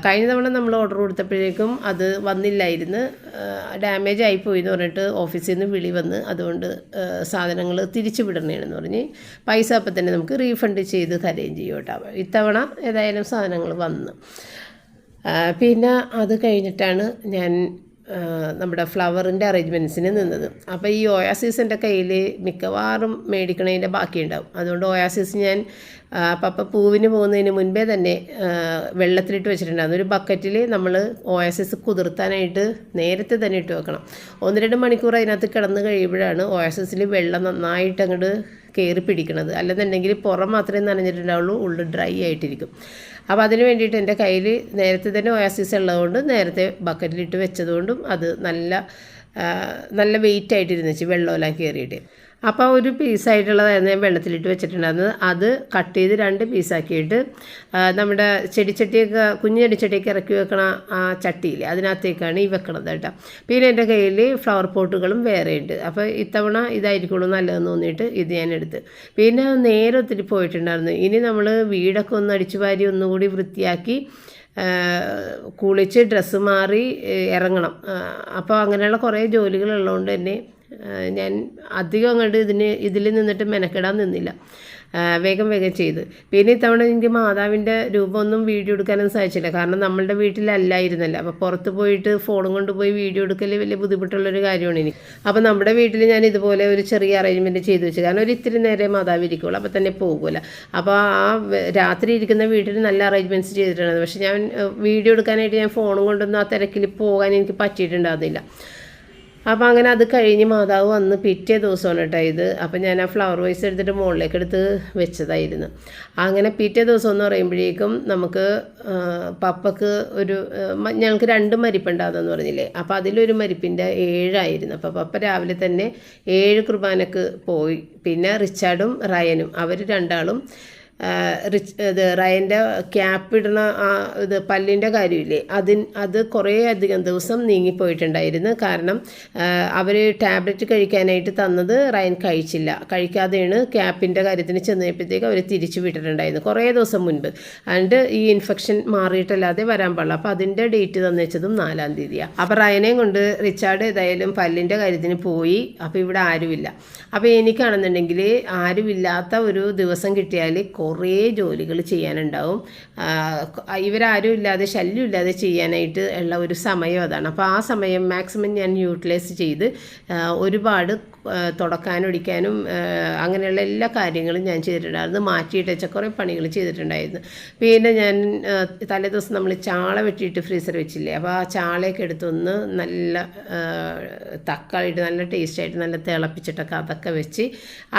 കഴിഞ്ഞ തവണ നമ്മൾ ഓർഡർ കൊടുത്തപ്പോഴേക്കും അത് വന്നില്ലായിരുന്നു. ഡാമേജ് ആയിപ്പോയി എന്ന് പറഞ്ഞിട്ട് ഓഫീസിൽ നിന്ന് വിളി വന്ന് അതുകൊണ്ട് സാധനങ്ങൾ തിരിച്ചു വിടണേണെന്ന് പറഞ്ഞ് പൈസ അപ്പം തന്നെ നമുക്ക് റീഫണ്ട് ചെയ്ത് തരുകയും ചെയ്യും കേട്ടോ. ഇത്തവണ ഏതായാലും സാധനങ്ങൾ വന്ന്. പിന്നെ അത് കഴിഞ്ഞിട്ടാണ് ഞാൻ നമ്മുടെ ഫ്ലവറിന്റെ അറേഞ്ച്മെന്റ്സിന് നിന്നത്. അപ്പോൾ ഈ ഒയാസീസിന്റെ കയ്യിൽ മിക്കവാറും മേടിക്കണതിന്റെ ബാക്കിയുണ്ടാവും. അതുകൊണ്ട് ഒയാസീസ് ഞാൻ പപ്പ പൂവിന് പോകുന്നതിന് മുൻപേ തന്നെ വെള്ളത്തിലിട്ട് വെച്ചിട്ടുണ്ടായിരുന്നു ഒരു ബക്കറ്റിൽ നമ്മൾ ഒയാസീസ് കുതിർത്താനായിട്ട് നേരത്തെ തന്നെ ഇട്ട് വെക്കണം. ഒന്ന് രണ്ട് മണിക്കൂർ അതിനകത്ത് കിടന്ന് കഴിയുമ്പോഴാണ് ഒയാസീസിൽ വെള്ളം നന്നായിട്ട് അങ്ങോട്ട് കയറി പിടിക്കണത്. അല്ലെന്നുണ്ടെങ്കിൽ പുറം മാത്രമേ നനഞ്ഞിട്ടുണ്ടാവുള്ളൂ ഉള്ളിൽ ഡ്രൈ ആയിട്ടിരിക്കും. അപ്പോൾ അതിന് വേണ്ടിയിട്ട് എന്റെ കയ്യിൽ നേരത്തെ തന്നെ ഒയാസിസ് ഉള്ളതുകൊണ്ട് നേരത്തെ ബക്കറ്റിലിട്ട് വെച്ചതുകൊണ്ടും അത് നല്ല നല്ല വെയിറ്റ് ആയിട്ടിരുന്നു വെള്ളമെല്ലാം കയറിയിട്ട് അപ്പോൾ ഒരു പീസായിട്ടുള്ളതായിരുന്നു ഞാൻ വെള്ളത്തിലിട്ട് വെച്ചിട്ടുണ്ടായിരുന്നത് അത് കട്ട് ചെയ്ത് രണ്ട് പീസാക്കിയിട്ട് നമ്മുടെ ചെടിച്ചട്ടിയൊക്കെ കുഞ്ഞു ചെടിച്ചട്ടിയൊക്കെ ഇറക്കി വെക്കണ ആ ചട്ടിയിൽ അതിനകത്തേക്കാണ് ഈ വെക്കണത് കേട്ടോ. പിന്നെ എന്റെ കയ്യിൽ ഫ്ലവർ പോട്ടുകളും വേറെ ഉണ്ട്. അപ്പോൾ ഇത്തവണ ഇതായിരിക്കുള്ളൂ നല്ലതെന്ന് തോന്നിയിട്ട് ഇത് ഞാൻ എടുത്ത്. പിന്നെ നേരെ ഒത്തിരി പോയിട്ടുണ്ടായിരുന്നു. ഇനി നമ്മൾ വീടൊക്കെ ഒന്ന് അടിച്ചു വാരി ഒന്നുകൂടി വൃത്തിയാക്കി കുളിച്ച് ഡ്രസ്സ് മാറി ഇറങ്ങണം. അപ്പോൾ അങ്ങനെയുള്ള കുറേ ജോലികളുള്ളതുകൊണ്ട് തന്നെ ഞാൻ അധികം അങ്ങോട്ട് ഇതിന് ഇതിൽ നിന്നിട്ട് മെനക്കെടാൻ നിന്നില്ല. വേഗം വേഗം ചെയ്ത്. പിന്നെ ഇത്തവണ എനിക്ക് മാതാവിന്റെ രൂപമൊന്നും വീഡിയോ എടുക്കാനൊന്നും സാധിച്ചില്ല. കാരണം നമ്മളുടെ വീട്ടിലല്ലായിരുന്നല്ലോ. അപ്പോൾ പുറത്ത് പോയിട്ട് ഫോണും കൊണ്ടുപോയി വീഡിയോ എടുക്കൽ വലിയ ബുദ്ധിമുട്ടുള്ളൊരു കാര്യമാണ് എനിക്ക്. അപ്പോൾ നമ്മുടെ വീട്ടിൽ ഞാൻ ഇതുപോലെ ഒരു ചെറിയ അറേഞ്ച്മെന്റ് ചെയ്ത് വെച്ചു. കാരണം ഒരു ഇത്തിരി നേരെ മാതാവ് ഇരിക്കുള്ളൂ. അപ്പോൾ തന്നെ പോകുമല്ലോ അപ്പോൾ ആ രാത്രി ഇരിക്കുന്ന വീട്ടിൽ നല്ല അറേഞ്ച്മെന്റ്സ് ചെയ്തിട്ടുണ്ടായിരുന്നു. പക്ഷേ ഞാൻ വീഡിയോ എടുക്കാനായിട്ട് ഞാൻ ഫോണും കൊണ്ടൊന്നും ആ തിരക്കിൽ പോകാൻ എനിക്ക് പറ്റിയിട്ടുണ്ടാകുന്നില്ല അപ്പോൾ അങ്ങനെ അത് കഴിഞ്ഞ് മാതാവ് വന്ന് പിറ്റേ ദിവസമാണ് കേട്ടോ ഇത്. അപ്പോൾ ഞാൻ ആ ഫ്ലവർ വൈസ് എടുത്തിട്ട് മുകളിലേക്ക് എടുത്ത് വെച്ചതായിരുന്നു. അങ്ങനെ പിറ്റേ ദിവസം എന്ന് പറയുമ്പോഴേക്കും നമുക്ക് പപ്പക്ക് ഒരു ഞങ്ങൾക്ക് രണ്ട് മരിപ്പുണ്ടാകുന്നെന്ന് പറഞ്ഞില്ലേ? അപ്പോൾ അതിലൊരു മരിപ്പിന്റെ ഏഴായിരുന്നു. അപ്പോൾ പപ്പ രാവിലെ തന്നെ ഏഴ് കുർബാനക്ക് പോയി. പിന്നെ റിച്ചാർഡും റയനും. അവർ രണ്ടാളും റിച്ച് ഇത് റയന്റെ ക്യാപ്പ് ഇടുന്ന ആ ഇത് പല്ലിന്റെ കാര്യമില്ലേ? അതിൻ അത് കുറേ അധികം ദിവസം നീങ്ങിപ്പോയിട്ടുണ്ടായിരുന്നു. കാരണം അവർ ടാബ്ലറ്റ് കഴിക്കാനായിട്ട് തന്നത് റയൻ കഴിച്ചില്ല. കഴിക്കാതെയാണ് ക്യാപ്പിന്റെ കാര്യത്തിന് ചെന്നപ്പോഴത്തേക്ക് അവർ തിരിച്ചു വിട്ടിട്ടുണ്ടായിരുന്നു കുറേ ദിവസം മുൻപ്. അതുകൊണ്ട് ഈ ഇൻഫെക്ഷൻ മാറിയിട്ടല്ലാതെ വരാൻ പാടില്ല. അപ്പോൾ അതിന്റെ ഡേറ്റ് തന്നുവെച്ചതും നാലാം തീയതിയാണ് അപ്പോൾ റയനെയും കൊണ്ട് റിച്ചാർഡ് ഏതായാലും പല്ലിന്റെ കാര്യത്തിന് പോയി. അപ്പോൾ ഇവിടെ ആരുമില്ല. അപ്പോൾ എനിക്കാണെന്നുണ്ടെങ്കിൽ ആരുമില്ലാത്ത ഒരു ദിവസം കിട്ടിയാൽ കുറേ ജോലികൾ ചെയ്യാനുണ്ടാവും. ഇവരാരും ഇല്ലാതെ ശല്യം ഇല്ലാതെ ചെയ്യാനായിട്ട് ഉള്ള ഒരു സമയം അതാണ്. അപ്പോൾ ആ സമയം മാക്സിമം ഞാൻ യൂട്ടിലൈസ് ചെയ്ത് ഒരുപാട് തുടക്കാനും തുടക്കാനൊടിക്കാനും അങ്ങനെയുള്ള എല്ലാ കാര്യങ്ങളും ഞാൻ ചെയ്തിട്ടുണ്ടായിരുന്നു. മാറ്റിയിട്ട് വെച്ച കുറേ പണികൾ ചെയ്തിട്ടുണ്ടായിരുന്നു. പിന്നെ ഞാൻ തലേ തലേദിവസം നമ്മൾ ചാള വെട്ടിയിട്ട് ഫ്രീസർ വെച്ചില്ലേ അപ്പോൾ ആ ചാളയൊക്കെ എടുത്തൊന്ന് നല്ല തക്കാളിയിട്ട് നല്ല ടേസ്റ്റായിട്ട് നല്ല തിളപ്പിച്ചിട്ടൊക്കെ അതൊക്കെ വെച്ച്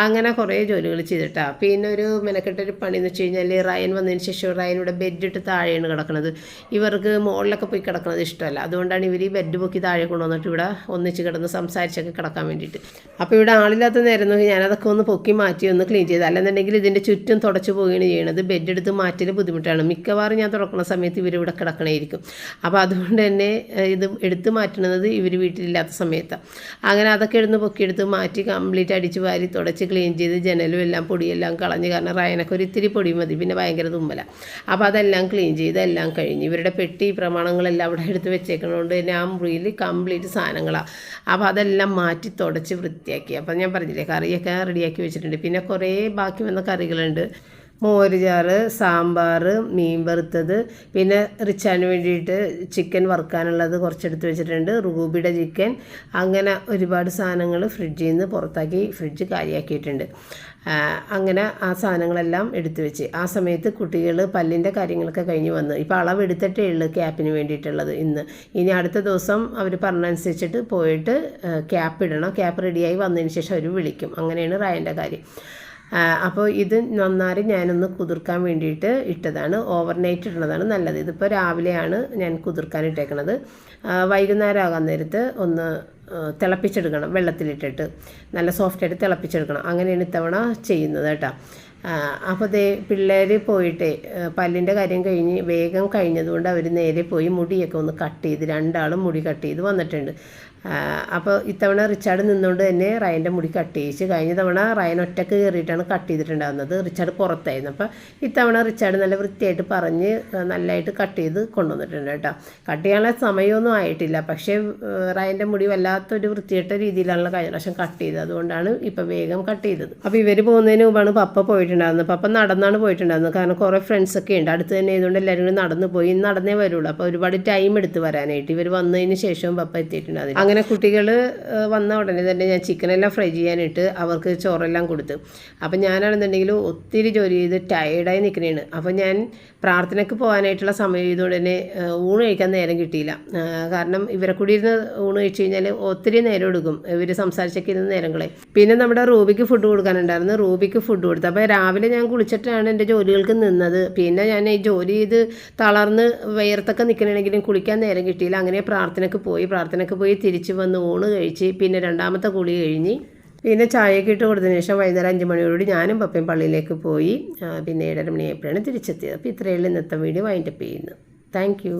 അങ്ങനെ കുറേ ജോലികൾ ചെയ്തിട്ടാണ് പിന്നെ ഒരു മെനക്കെട്ടൊരു പണി എന്ന് വെച്ച് കഴിഞ്ഞാൽ റയൻ വന്നതിന് ശേഷം റയനിവിടെ ബെഡിട്ട് താഴെയാണ് കിടക്കുന്നത് ഇവർക്ക് മുകളിലൊക്കെ പോയി കിടക്കുന്നത് ഇഷ്ടമല്ല. അതുകൊണ്ടാണ് ഇവർ ഈ ബെഡ് പൊക്കി താഴെ കൊണ്ടുവന്നിട്ട് ഇവിടെ ഒന്നിച്ച് കിടന്ന് സംസാരിച്ചൊക്കെ കിടക്കാൻ വേണ്ടിയിട്ട്. അപ്പോൾ ഇവിടെ ആളില്ലാത്ത നേരം നോക്കി ഞാനതൊക്കെ ഒന്ന് പൊക്കി മാറ്റി ഒന്ന് ക്ലീൻ ചെയ്ത്. അല്ലെന്നുണ്ടെങ്കിൽ ഇതിന്റെ ചുറ്റും തുടച്ച് പോവുകയാണ് ചെയ്യണത്. ബെഡ് എടുത്ത് മാറ്റൽ ബുദ്ധിമുട്ടാണ്. മിക്കവാറും ഞാൻ തുറക്കുന്ന സമയത്ത് ഇവർ ഇവിടെ കിടക്കണേയിരിക്കും. അപ്പോൾ അതുകൊണ്ട് തന്നെ ഇത് എടുത്ത് മാറ്റുന്നത് ഇവർ വീട്ടിലില്ലാത്ത സമയത്താണ് അങ്ങനെ അതൊക്കെ എടുത്ത് പൊക്കിയെടുത്ത് മാറ്റി കംപ്ലീറ്റ് അടിച്ച് വാരി തുടച്ച് ക്ലീൻ ചെയ്ത് ജനലും എല്ലാം പൊടിയെല്ലാം കളഞ്ഞ്. കാരണം റയനൊക്കെ ഒരു ഇത്തിരി പൊടി മതി പിന്നെ ഭയങ്കര തുമ്മല. അപ്പോൾ അതെല്ലാം ക്ലീൻ ചെയ്ത് എല്ലാം കഴിഞ്ഞ് ഇവരുടെ പെട്ടി പ്രമാണങ്ങളെല്ലാം അവിടെ എടുത്ത് വെച്ചേക്കണതുകൊണ്ട് തന്നെ ആ മുറിയിൽ കംപ്ലീറ്റ് സാധനങ്ങളാണ് അപ്പോൾ അതെല്ലാം മാറ്റി തുടച്ച് വൃത്തിയാക്കി. അപ്പോൾ ഞാൻ പറഞ്ഞില്ലേ കറിയൊക്കെ റെഡിയാക്കി വെച്ചിട്ടുണ്ട്. പിന്നെ കുറേ ബാക്കി വന്ന കറികളുണ്ട്. മോര് ചാറ് സാമ്പാർ മീൻ വറുത്തത് പിന്നെ റിച്ചാന് വേണ്ടിയിട്ട് ചിക്കൻ വറുക്കാനുള്ളത് കുറച്ചെടുത്ത് വെച്ചിട്ടുണ്ട്. റൂബിയുടെ ചിക്കൻ അങ്ങനെ ഒരുപാട് സാധനങ്ങൾ ഫ്രിഡ്ജിൽ നിന്ന് പുറത്താക്കി ഫ്രിഡ്ജ് കാലിയാക്കിയിട്ടുണ്ട്. ആ, അങ്ങനെ ആ സാധനങ്ങളെല്ലാം എടുത്തു വെച്ച്. ആ സമയത്ത് കുട്ടികൾ പല്ലിന്റെ കാര്യങ്ങളൊക്കെ കഴിഞ്ഞ് വന്ന്. ഇപ്പോൾ അളവെടുത്തിട്ടേ ഉള്ളൂ ക്യാപ്പിന് വേണ്ടിയിട്ടുള്ളത് ഇന്ന്. ഇനി അടുത്ത ദിവസം അവർ പറഞ്ഞനുസരിച്ചിട്ട് പോയിട്ട് ക്യാപ്പ് ഇടണം. ക്യാപ്പ് റെഡിയായി വന്നതിന് ശേഷം അവർ വിളിക്കും. അങ്ങനെയാണ് റായന്റെ കാര്യം. അപ്പോൾ ഇത് നന്നായി ഞാനൊന്ന് കുതിർക്കാൻ വേണ്ടിയിട്ട് ഇട്ടതാണ്. ഓവർനൈറ്റ് ഇടുന്നതാണ് നല്ലത്. ഇതിപ്പോൾ രാവിലെയാണ് ഞാൻ കുതിർക്കാൻ ഇട്ടേക്കണത്. വൈകുന്നേരം ആകാൻ നേരത്ത് ഒന്ന് തിളപ്പിച്ചെടുക്കണം വെള്ളത്തിലിട്ടിട്ട്. നല്ല സോഫ്റ്റായിട്ട് തിളപ്പിച്ചെടുക്കണം. അങ്ങനെയാണ് ഇത്തവണ ചെയ്യുന്നത് കേട്ടോ. അപ്പോൾ ദേ പിള്ളേർ പോയിട്ട് പല്ലിന്റെ കാര്യം കഴിഞ്ഞ് വേഗം കഴിഞ്ഞതുകൊണ്ട് അവർ നേരെ പോയി മുടിയൊക്കെ ഒന്ന് കട്ട് ചെയ്ത് രണ്ടാളും മുടി കട്ട് ചെയ്ത് വന്നിട്ടുണ്ട്. അപ്പോൾ ഇത്തവണ റിച്ചാർഡ് നിന്നുകൊണ്ട് തന്നെ റയന്റെ മുടി കട്ട് ചെയ്യിച്ച് കഴിഞ്ഞ തവണ റയൻ ഒറ്റയ്ക്ക് കയറിയിട്ടാണ് കട്ട് ചെയ്തിട്ടുണ്ടാകുന്നത് റിച്ചാർഡ് പുറത്തായിരുന്നു. അപ്പോൾ ഇത്തവണ റിച്ചാർഡ് നല്ല വൃത്തിയായിട്ട് പറഞ്ഞ് നല്ലതായിട്ട് കട്ട് ചെയ്ത് കൊണ്ടുവന്നിട്ടുണ്ട് കേട്ടോ. കട്ട് ചെയ്യാനുള്ള സമയമൊന്നും ആയിട്ടില്ല. പക്ഷേ റയന്റെ മുടി വല്ലാത്തൊരു വൃത്തിയിട്ട രീതിയിലാണല്ലോ കഴിഞ്ഞ പ്രാവശ്യം കട്ട് ചെയ്തത്. അതുകൊണ്ടാണ് ഇപ്പോൾ വേഗം കട്ട് ചെയ്തത്. അപ്പോൾ ഇവർ പോകുന്നതിന് മുമ്പാണ് പപ്പ പോയിട്ടുണ്ടായിരുന്നത്. പപ്പ നടന്നാണ് പോയിട്ടുണ്ടായിരുന്നത്. കാരണം കുറേ ഫ്രണ്ട്സൊക്കെ ഉണ്ട്. അടുത്ത് തന്നെ ആയതുകൊണ്ട് എല്ലാവരും കൂടി നടന്ന് പോയി. നടന്നേ വരുള്ളൂ. അപ്പോൾ ഒരുപാട് ടൈം എടുത്ത് വരാനായിട്ട് ഇവർ വന്നതിന് ശേഷവും പപ്പ എത്തിയിട്ടുണ്ടായിരുന്നു അങ്ങനെ കുട്ടികൾ വന്ന ഉടനെ തന്നെ ഞാൻ ചിക്കനെല്ലാം ഫ്രൈ ചെയ്യാനിട്ട് അവർക്ക് ചോറെല്ലാം കൊടുത്തു. അപ്പം ഞാനാണെന്നുണ്ടെങ്കിൽ ഒത്തിരി ജോലി ചെയ്ത് ടയേർഡായി നിൽക്കുന്നതാണ് അപ്പം ഞാൻ പ്രാർത്ഥനയ്ക്ക് പോകാനായിട്ടുള്ള സമയം ഇതുകൊണ്ട് തന്നെ ഊണ് കഴിക്കാൻ നേരം കിട്ടിയില്ല. കാരണം ഇവരെ കൂടി ഇരുന്ന് ഊണ് കഴിച്ചു കഴിഞ്ഞാൽ ഒത്തിരി നേരം എടുക്കും. ഇവർ സംസാരിച്ചൊക്കെ ഇരുന്ന് നേരങ്ങളെ പിന്നെ നമ്മുടെ റൂബിക്ക് ഫുഡ് കൊടുക്കാനുണ്ടായിരുന്നു. റൂബിക്ക് ഫുഡ് കൊടുത്തു. അപ്പോൾ രാവിലെ ഞാൻ കുളിച്ചിട്ടാണ് എന്റെ ജോലികൾക്ക് നിന്നത്. പിന്നെ ഞാൻ ഈ ജോലി ചെയ്ത് തളർന്ന് വയർത്തൊക്കെ നിൽക്കണമെങ്കിലും കുളിക്കാൻ നേരം കിട്ടിയില്ല. അങ്ങനെ പ്രാർത്ഥനയ്ക്ക് പോയി. പ്രാർത്ഥനയ്ക്ക് പോയി തിരിച്ച് വന്ന് ഊണ് കഴിച്ച് പിന്നെ രണ്ടാമത്തെ കുളി കഴിഞ്ഞ് പിന്നെ ചായയൊക്കെ ഇട്ട് കൊടുത്തതിന് ശേഷം വൈകുന്നേരം അഞ്ച് മണിയോടുകൂടി ഞാനും പപ്പയും പള്ളിയിലേക്ക് പോയി. പിന്നെ ഏഴര മണിയായപ്പോഴാണ് തിരിച്ചെത്തിയത്. അപ്പോൾ ഇത്രയുള്ള ഇന്നത്തെ വീഡിയോ വൈൻഡപ്പ് ചെയ്യുന്നു. താങ്ക്